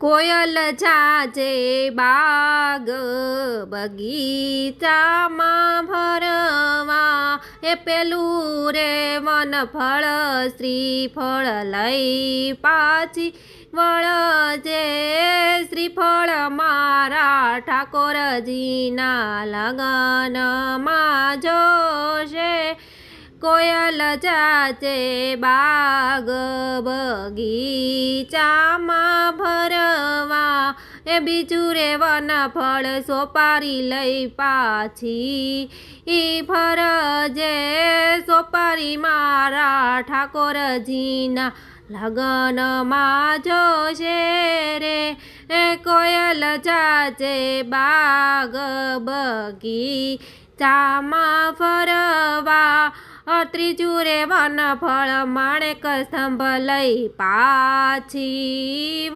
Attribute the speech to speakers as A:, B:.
A: કોયલ જાજે બાગ બગીચામાં ભરવા, એ પેલું રે મન ફળ, શ્રીફળ લઈ પાછી વળજે. શ્રીફળ મારા ઠાકોરજીના લગનમાં જોશે. કોયલ જાજે બાગ બગીચામાં ભરવા એ બીજું રે ફળ સોપારી લઈ પાછી. ઈ ફરજે સોપારી મારા ઠાકોરજીના લગનમાં જોશે રે. એ કોયલ જાચે બાગ બગી. ચામાં ફરવા ત્રીજુરે વન ફળ માણેક સ્તંભ લઈ પાછી.